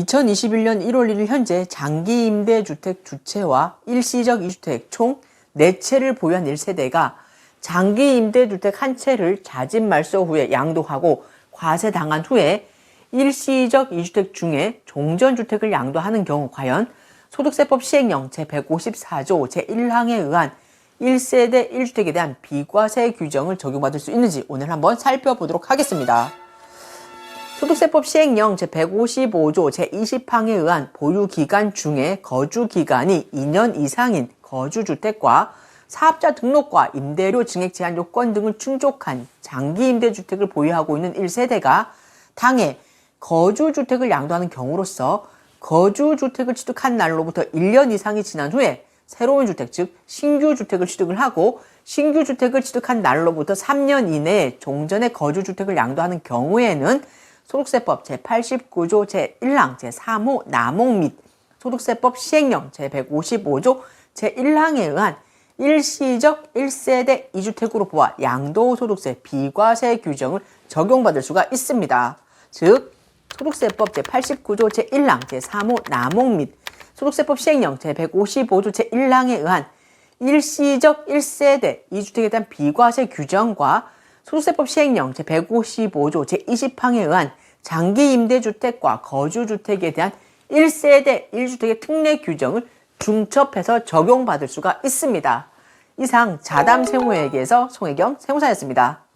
2021년 1월 1일 현재 장기 임대 주택 주체와 일시적 이주택 총 4채를 보유한 1세대가 장기 임대 주택 한 채를 자진 말소 후에 양도하고 과세 당한 후에 일시적 이주택 중에 종전 주택을 양도하는 경우 과연 소득세법 시행령 제154조 제1항에 의한 1세대 1주택에 대한 비과세 규정을 적용받을 수 있는지 오늘 한번 살펴보도록 하겠습니다. 소득세법 시행령 제155조 제20항에 의한 보유기간 중에 거주기간이 2년 이상인 거주주택과 사업자 등록과 임대료 증액 제한 요건 등을 충족한 장기 임대주택을 보유하고 있는 1세대가 당해 거주주택을 양도하는 경우로서 거주주택을 취득한 날로부터 1년 이상이 지난 후에 새로운 주택, 즉 신규 주택을 취득을 하고 신규 주택을 취득한 날로부터 3년 이내에 종전의 거주주택을 양도하는 경우에는 소득세법 제89조 제1항 제3호 남목 및 소득세법 시행령 제155조 제1항에 의한 일시적 1세대 2주택으로 보아 양도소득세 비과세 규정을 적용받을 수가 있습니다. 즉 소득세법 제89조 제1항 제3호 남목 및 소득세법 시행령 제155조 제1항에 의한 일시적 1세대 2주택에 대한 비과세 규정과 소득세법 시행령 제155조 제20항에 의한 장기 임대주택과 거주주택에 대한 1세대 1주택의 특례 규정을 중첩해서 적용받을 수가 있습니다. 이상 자담 세무회계에서 송혜경 세무사였습니다.